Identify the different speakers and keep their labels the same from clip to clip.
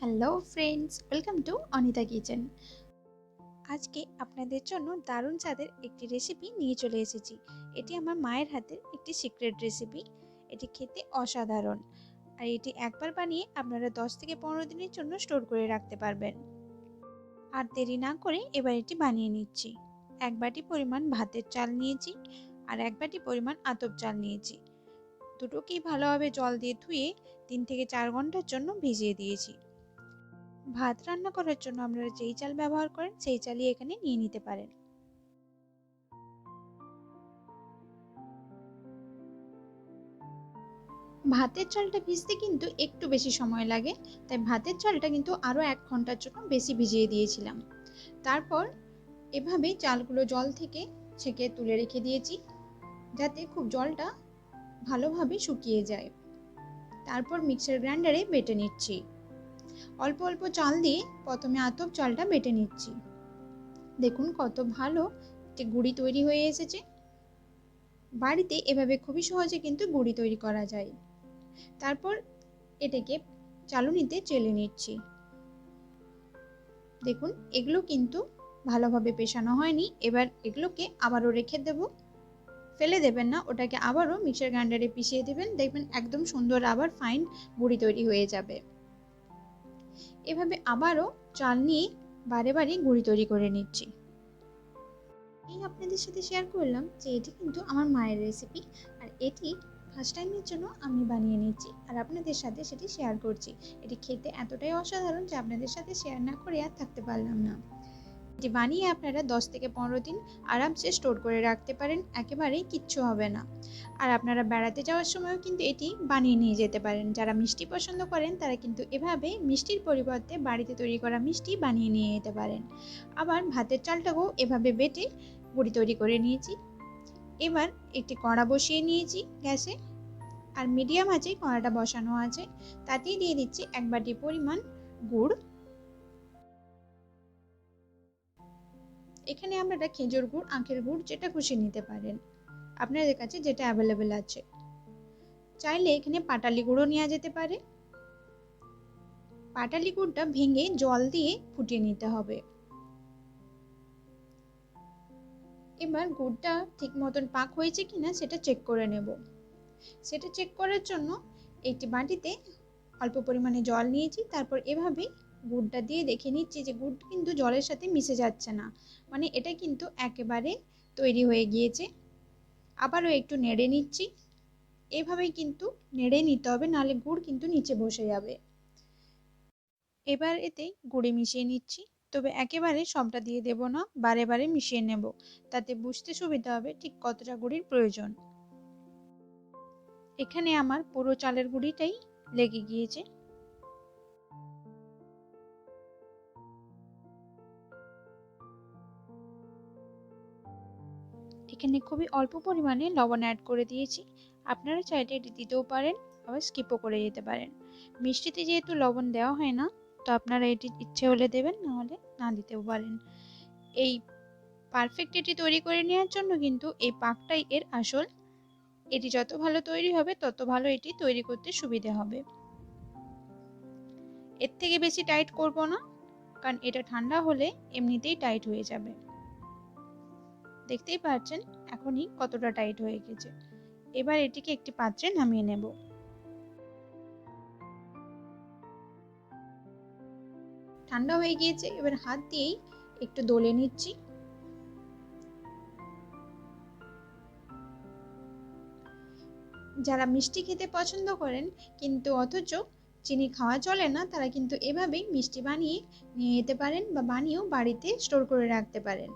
Speaker 1: Hello friends, welcome to Anita kitchen. আজকে আপনাদের জন্য দারুণ স্বাদের একটি রেসিপি নিয়ে চলে এসেছি। এটি আমার মায়ের হাতের একটি সিক্রেট রেসিপি। এটি খেতে অসাধারণ। আর এটি একবার বানিয়ে আপনারা দশ থেকে পনেরো দিনের জন্য স্টোর করে রাখতে পারবেন। আর দেরি না করে এবার এটি বানিয়ে নিচ্ছি। এক বাটি পরিমাণ ভাতের চাল নিয়েছি আর এক বাটি পরিমাণ আতপ চাল নিয়েছি। দুটোকেই ভালোভাবে জল দিয়ে ধুয়ে তিন থেকে চার ঘণ্টার জন্য ভিজিয়ে দিয়েছি। ভাত রান্না করার জন্য আপনারা যেই চাল ব্যবহার করেন, সেই চালই এখানে নিয়ে নিতে পারেন। ভাতের চালটা ভিজতে কিন্তু একটু বেশি সময় লাগে, তাই ভাতের চালটা কিন্তু আরও এক ঘণ্টার জন্য বেশি ভিজিয়ে দিয়েছিলাম। তারপর এভাবে চালগুলো জল থেকে ছেঁকে তুলে রেখে দিয়েছি, যাতে খুব জলটা ভালোভাবে শুকিয়ে যায়। তারপর মিক্সার গ্রাইন্ডারে বেটে নিচ্ছি। অল্প অল্প চাল দিয়ে প্রথমে আতপ চালটা বেটে নিচ্ছি। দেখুন কত ভালো একটি গুঁড়ি তৈরি হয়ে এসেছে। বাড়িতে এভাবে খুবই সহজে কিন্তু গুঁড়ি তৈরি করা যায়। তারপর এটাকে চালুনিতে চেলে নিচ্ছি। দেখুন, এগুলো কিন্তু ভালোভাবে পেশানো হয়নি। এবার এগুলোকে আবারও রেখে দেব। ফেলে দেবেন না, ওটাকে আবারও মিক্সার গ্রাইন্ডারে পিষিয়ে দেবেন। দেখবেন একদম সুন্দর আবার ফাইন গুঁড়ি তৈরি হয়ে যাবে। এভাবে আবারও চাল নিয়ে বারে বারে গুঁড়ি তৈরি করে নিচ্ছি। এই আপনাদের সাথে শেয়ার করলাম যে এটি কিন্তু আমার মায়ের রেসিপি আর এটি ফার্স্ট টাইমের জন্য আমি বানিয়ে নিচ্ছি আর আপনাদের সাথে সেটি শেয়ার করছি। এটি খেতে এতটাই অসাধারণ যে আপনাদের সাথে শেয়ার না করে আর থাকতে পারলাম না। এটি বানিয়ে আপনারা দশ থেকে পনেরো দিন আরামসে স্টোর করে রাখতে পারেন, একেবারেই কিচ্ছু হবে না। আর আপনারা বেড়াতে যাওয়ার সময়ও কিন্তু এটি বানিয়ে নিয়ে যেতে পারেন। যারা মিষ্টি পছন্দ করেন, তারা কিন্তু এভাবে মিষ্টির পরিবর্তে বাড়িতে তৈরি করা মিষ্টি বানিয়ে নিয়ে যেতে পারেন। আবার ভাতের চালটাকেও এভাবে বেটে গুঁড়ি তৈরি করে নিয়েছি। এবার একটি কড়া বসিয়ে নিয়েছি গ্যাসে। আর মিডিয়াম আছে কড়াটা বসানো আছে। তাতেই দিয়ে দিচ্ছি এক বাটি পরিমাণ গুড়। এখানে আপনারা খেজুর গুড়, আখের গুড় যেটা খুশি নিতে পারেন। আপনাদের কাছে যেটা অ্যাভেলেবেল আছে। চাইলে এখানে পাটালি গুঁড়ো নেওয়া যেতে পারে। পাটালি গুড়টা ভেঙে জল দিয়ে ফুটিয়ে নিতে হবে। এবার গুড়টা ঠিক মতন পাক হয়েছে কিনা সেটা চেক করে নেব। সেটা চেক করার জন্য একটি বাটিতে অল্প পরিমাণে জল নিয়েছি, তারপর এভাবে গুড়টা দিয়ে দেখে নিচ্ছি যে গুড় কিন্তু জলের সাথে মিশে যাচ্ছে না। মানে এটা কিন্তু একেবারে তৈরি হয়ে গিয়েছে। আবারও একটু নেড়ে নিচ্ছি। এভাবেই কিন্তু নেড়ে নিতে হবে, নাহলে গুড় কিন্তু নিচে বসে যাবে। এবার এতে গুড়ি মিশিয়ে নিচ্ছি। তবে একেবারে সবটা দিয়ে দেব না, বারে বারে মিশিয়ে নেব। তাতে বুঝতে সুবিধা হবে ঠিক কতটা গুড়ির প্রয়োজন। এখানে আমার পুরো চালের গুঁড়িটাই লেগে গিয়েছে। এখানে খুবই অল্প পরিমাণে লবণ অ্যাড করে দিয়েছি। আপনারা চাইলে এটি দিতেও পারেন, আবার স্কিপও করে যেতে পারেন। মিষ্টিতে যেহেতু লবণ দেওয়া হয় না, তো আপনারা এটি ইচ্ছে হলে দেবেন নাহলে না দিতেও পারেন। এই পারফেক্ট এটি তৈরি করে নেওয়ার জন্য কিন্তু এই পাকটাই এর আসল। এটি যত ভালো তৈরি হবে, তত ভালো এটি তৈরি করতে সুবিধে হবে। এর থেকে বেশি টাইট করব না, কারণ এটা ঠান্ডা হলে এমনিতেই টাইট হয়ে যাবে। দেখতেই পাচ্ছেন এখনই কতটা টাইট হয়ে গেছে। এবার এটিকে একটি পাত্রে নামিয়ে নেব। ঠান্ডা হয়ে গিয়েছে, এবার হাত দিয়েই একটু দোলে নিচ্ছি। যারা মিষ্টি খেতে পছন্দ করেন, কিন্তু অথচ চিনি খাওয়া চলে না, তারা কিন্তু এভাবেই মিষ্টি বানিয়ে নিয়ে যেতে পারেন বা বানিয়েও বাড়িতে স্টোর করে রাখতে পারেন।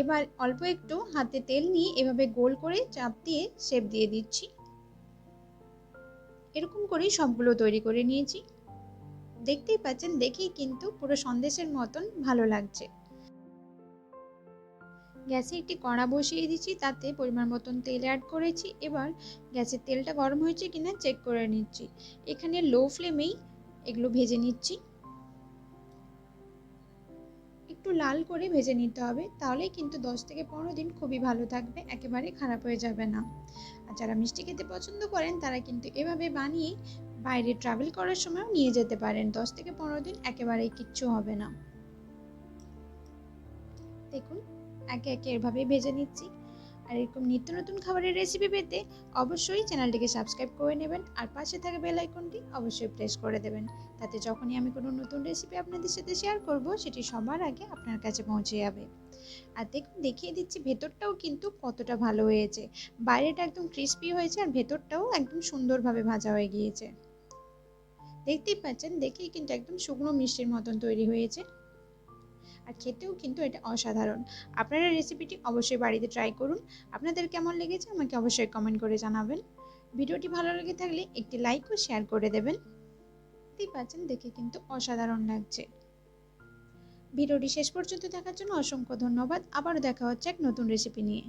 Speaker 1: এবার অল্প একটু হাতে তেল নিয়ে এভাবে গোল করে চাপ দিয়ে শেপ দিয়ে দিচ্ছি। এরকম করেই সবগুলো তৈরি করে নিয়েছি। দেখতেই পাচ্ছেন, দেখেই কিন্তু পুরো সন্দেশের মতন ভালো লাগছে। গ্যাসে একটি কড়া বসিয়ে দিচ্ছি, তাতে পরিমাণ মতন তেল অ্যাড করেছি। এবার গ্যাসের তেলটা গরম হয়েছে কিনা চেক করে নিচ্ছি। এখানে লো ফ্লেমেই এগুলো ভেজে নিচ্ছি। একটু লাল করে ভেজে নিতে হবে, তাহলেই কিন্তু দশ থেকে পনেরো দিন খুবই ভালো থাকবে, একেবারে খারাপ হয়ে যাবে না। আর যারা মিষ্টি খেতে পছন্দ করেন, তারা কিন্তু এভাবে বানিয়ে বাইরে ট্রাভেল করার সময়ও নিয়ে যেতে পারেন। দশ থেকে পনেরো দিন একেবারেই কিচ্ছু হবে না। দেখুন, একে একে এভাবে ভেজে নিচ্ছি। আর এরকম নিত্য নতুন খাবারের রেসিপি পেতে অবশ্যই চ্যানেলটিকে সাবস্ক্রাইব করে নেবেন আর পাশে থাকা বেল আইকনটি অবশ্যই প্রেস করে দেবেন। তাতে যখনই আমি কোনো নতুন রেসিপি আপনাদের সাথে শেয়ার করব, সেটি সবার আগে আপনার কাছে পৌঁছে যাবে। আর দেখুন, দেখিয়ে দিচ্ছি, ভেতরটাও কিন্তু কতটা ভালো হয়েছে। বাইরেটা একদম ক্রিস্পি হয়েছে আর ভেতরটাও একদম সুন্দরভাবে ভাজা হয়ে গিয়েছে। দেখতেই পাচ্ছেন, দেখেই কিন্তু একদম শুকনো মিষ্টির মতন তৈরি হয়েছে। আর খেতেও কিন্তু এটা অসাধারণ। আপনারা রেসিপিটি অবশ্যই বাড়িতে ট্রাই করুন। আপনাদের কেমন লেগেছে আমাকে অবশ্যই কমেন্ট করে জানাবেন। ভিডিওটি ভালো লেগে থাকলে একটি লাইক ও শেয়ার করে দেবেন। দেখতেই পাচ্ছেন, দেখে কিন্তু অসাধারণ লাগছে। ভিডিওটি শেষ পর্যন্ত দেখার জন্য অসংখ্য ধন্যবাদ। আবারও দেখা হচ্ছে এক নতুন রেসিপি নিয়ে।